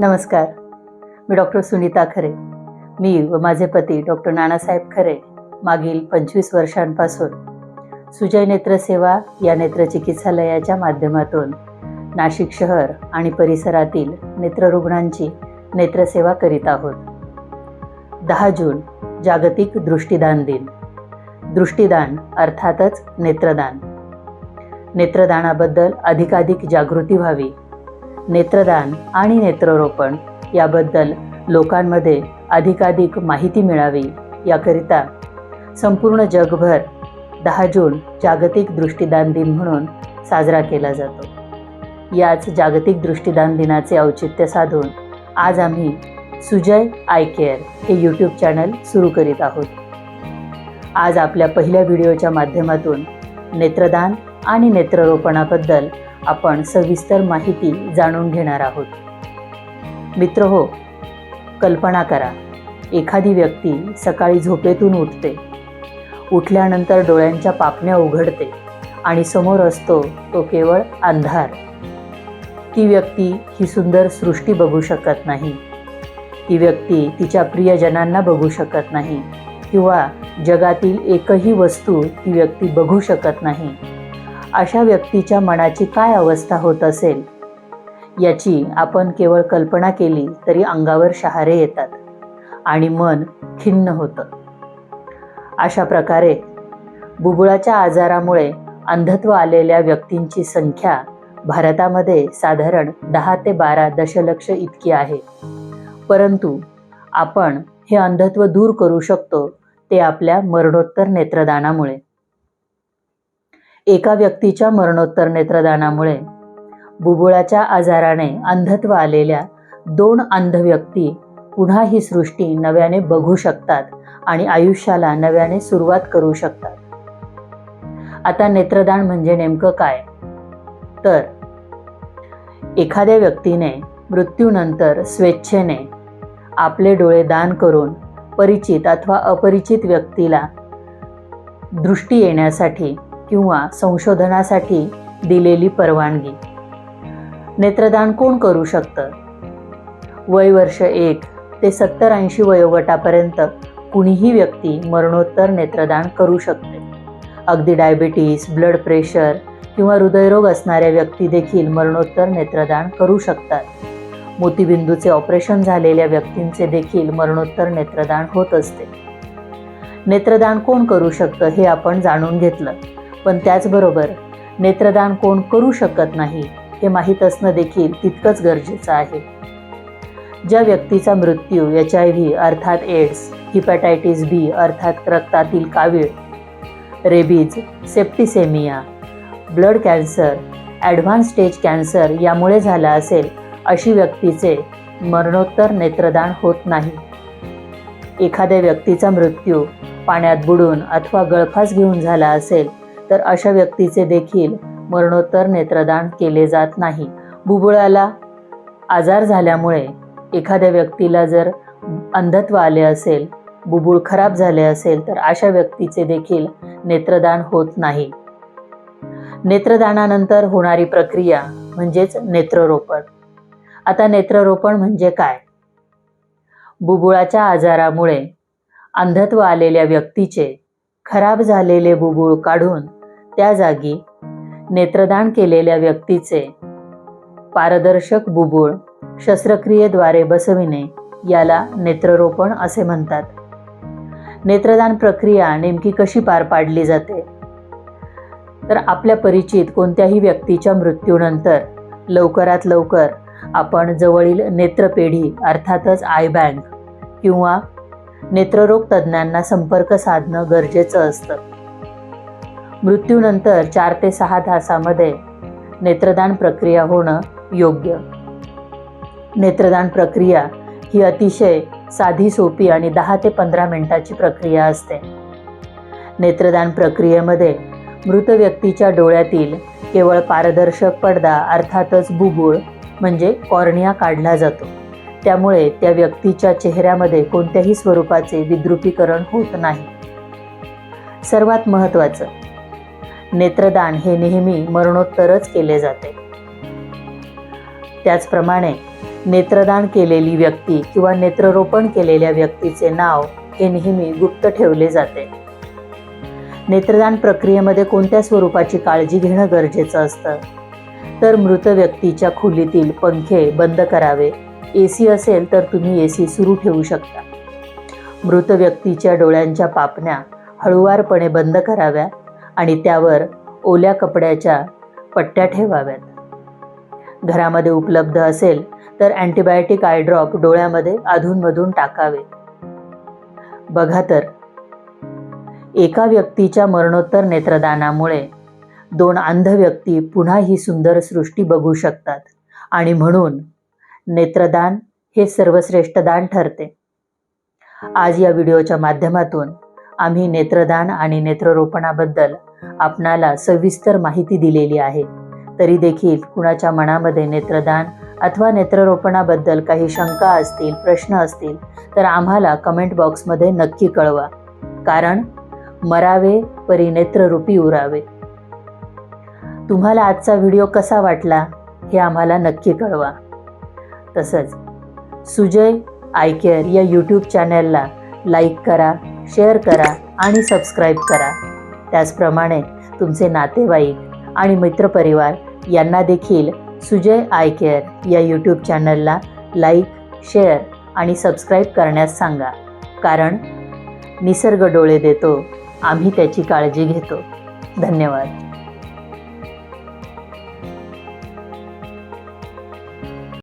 नमस्कार. मी डॉक्टर सुनीता खरे. मी व माझे पती डॉक्टर नानासाहेब खरे मागील पंचवीस वर्षांपासून सुजय नेत्रसेवा या नेत्रचिकित्सालयाच्या माध्यमातून नाशिक शहर आणि परिसरातील नेत्ररुग्णांची नेत्रसेवा करीत आहोत. दहा जून जागतिक दृष्टीदान दिन. दृष्टीदान अर्थातच नेत्रदान. नेत्रदानाबद्दल अधिकाधिक जागृती व्हावी. नेत्रदान आणि नेत्ररोपण याबद्दल लोकांमध्ये अधिकाधिक माहिती मिळावी याकरिता संपूर्ण जगभर दहा जून जागतिक दृष्टीदान दिन म्हणून साजरा केला जातो. याच जागतिक दृष्टीदान दिनाचे औचित्य साधून आज आम्ही सुजय आय केअर हे यूट्यूब चॅनल सुरू करीत आहोत. आज आपल्या पहिल्या व्हिडिओच्या माध्यमातून नेत्रदान आणि नेत्ररोपणाबद्दल आपण सविस्तर माहिती जाणून घेणार आहोत. मित्र हो कल्पना करा एखादी व्यक्ती सकाळी झोपेतून उठते. उठल्यानंतर डोळ्यांच्या पापण्या उघडते आणि समोर असतो तो केवळ अंधार. ती व्यक्ती ही सुंदर सृष्टी बघू शकत नाही. ती व्यक्ती तिच्या प्रियजनांना बघू शकत नाही किंवा जगातील एकही वस्तू ती व्यक्ती बघू शकत नाही. अशा व्यक्तीच्या मनाची काय अवस्था होत असेल? याची आपण केवळ कल्पना केली तरी अंगावर शहारे येतात आणि मन खिन्न होतं. अशा प्रकारे बुबुळाच्या आजारामुळे अंधत्व आलेल्या व्यक्तींची संख्या भारतामध्ये साधारण दहा ते बारा दशलक्ष इतकी आहे. परंतु आपण हे अंधत्व दूर करू शकतो ते आपल्या मरणोत्तर नेत्रदानामुळे. एका व्यक्तीच्या मरणोत्तर नेत्रदानामुळे. बुबुळाच्या आजाराने अंधत्व आलेल्या दोन अंध व्यक्ती पुन्हा ही सृष्टी नव्याने बघू शकतात आणि आयुष्याला नव्याने सुरुवात करू शकतात. आता नेत्रदान म्हणजे नेमकं काय? तर एखाद्या व्यक्तीने मृत्यूनंतर स्वेच्छेने आपले डोळे दान करून परिचित अथवा अपरिचित व्यक्तीला दृष्टी येण्यासाठी किंवा संशोधनासाठी दिलेली परवानगी. नेत्रदान कोण करू शकतं? वय वर्ष एक ते सत्तर ऐंशी वयोगटापर्यंत कुणीही व्यक्ती मरणोत्तर नेत्रदान करू शकते. अगदी डायबिटीस ब्लड प्रेशर किंवा हृदयरोग असणाऱ्या व्यक्ती देखील मरणोत्तर नेत्रदान करू शकतात. मोतीबिंदूचे ऑपरेशन झालेल्या व्यक्तींचे देखील मरणोत्तर नेत्रदान होत असते. नेत्रदान कोण करू शकतं हे आपण जाणून घेतलं. पण त्याचबरोबर नेत्रदान कोण करू शकत नाही हे माहीत असणं देखील तितकंच गरजेचं आहे. ज्या व्यक्तीचा मृत्यू एच आय व्ही अर्थात एड्स हिपॅटायटिस बी अर्थात रक्तातील कावीळ rabies septicaemia blood cancer advance stage cancer यामुळे झाला असेल अशी व्यक्तीचे मरणोत्तर नेत्रदान होत नाही. एखाद्या व्यक्तीचा मृत्यू पाण्यात बुडून अथवा गळफास घेऊन झाला असेल तर अशा व्यक्तीचे देखील मरणोत्तर नेत्रदान केले जात नाही. बुबुळाला आजार झाल्यामुळे एखाद्या व्यक्तीला जर अंधत्व आले असेल बुबुळ खराब झाले असेल तर अशा व्यक्तीचे देखील नेत्रदान होत नाही. नेत्रदानानंतर होणारी प्रक्रिया म्हणजेच नेत्ररोपण. आता नेत्ररोपण म्हणजे काय? बुबुळाच्या आजारामुळे अंधत्व आलेल्या व्यक्तीचे खराब झालेले बुबुळ काढून त्या जागी नेत्रदान केलेल्या व्यक्तीचे पारदर्शक बुबुळ शस्त्रक्रियेद्वारे बसविणे याला नेत्ररोपण असे म्हणतात. नेत्रदान प्रक्रिया नेमकी कशी पार पाडली जाते? तर आपल्या परिचित कोणत्याही व्यक्तीच्या मृत्यूनंतर लवकरात लवकर आपण जवळील नेत्रपेढी अर्थातच आय बँक किंवा नेत्ररोग तज्ज्ञांना संपर्क साधणं गरजेचं असतं. मृत्यूनंतर चार ते सहा तासामध्ये नेत्रदान प्रक्रिया होणं योग्य. नेत्रदान प्रक्रिया ही अतिशय साधी सोपी आणि दहा ते पंधरा मिनटाची प्रक्रिया असते. नेत्रदान प्रक्रियेमध्ये मृत व्यक्तीच्या डोळ्यातील केवळ पारदर्शक पडदा अर्थातच बुबुळ म्हणजे कॉर्निया काढला जातो. त्यामुळे त्या व्यक्तीच्या चेहऱ्यामध्ये कोणत्याही स्वरूपाचे विद्रुपीकरण होत नाही. सर्वात महत्त्वाचं नेत्रदान हे नेहमी मरणोत्तरच केले जाते. त्याचप्रमाणे नेत्रदान केलेली व्यक्ती किंवा नेत्ररोपण केलेल्या व्यक्तीचे नाव हे नेहमी गुप्त ठेवले जाते. नेत्रदान प्रक्रियेमध्ये कोणत्या स्वरूपाची काळजी घेणं गरजेचं असतं? तर मृत व्यक्तीच्या खोलीतील पंखे बंद करावे. ए सी असेल तर तुम्ही ए सी सुरू ठेवू शकता. मृत व्यक्तीच्या डोळ्यांच्या पापण्या हळुवारपणे बंद कराव्या आणि त्यावर ओल्या कपड्याच्या पट्ट्या ठेवाव्यात. घरामध्ये उपलब्ध असेल तर अँटीबायोटिक आय ड्रॉप डोळ्यामध्ये अधूनमधून टाकावे. बघा तर एका व्यक्तीच्या मरणोत्तर नेत्रदानामुळे दोन अंध व्यक्ती पुन्हा ही सुंदर सृष्टी बघू शकतात आणि म्हणून नेत्रदान हे सर्वश्रेष्ठ दान ठरते. आज या व्हिडिओच्या माध्यमातून आम्ही नेत्रदान आणि नेत्ररोपणाबद्दल आपणाला सविस्तर माहिती दिलेली आहे. तरी देखील कुणाच्या मनामध्ये नेत्रदान अथवा नेत्ररोपणाबद्दल काही शंका असतील प्रश्न असतील तर आम्हाला कमेंट बॉक्समध्ये नक्की कळवा. कारण मरावे परी नेत्ररूपी उरावे. तुम्हाला आजचा व्हिडिओ कसा वाटला हे आम्हाला नक्की कळवा. तसंच सुजय आय केअर या यूट्यूब चॅनलला लाईक करा शेअर करा आणि सबस्क्राईब करा. त्याचप्रमाणे तुमचे नातेवाईक आणि मित्रपरिवार यांना देखील सुजय आय केअर या यूट्यूब चॅनलला लाईक शेअर आणि सबस्क्राईब करण्यास सांगा. कारण निसर्ग डोळे देतो. आम्ही त्याची काळजी घेतो. धन्यवाद.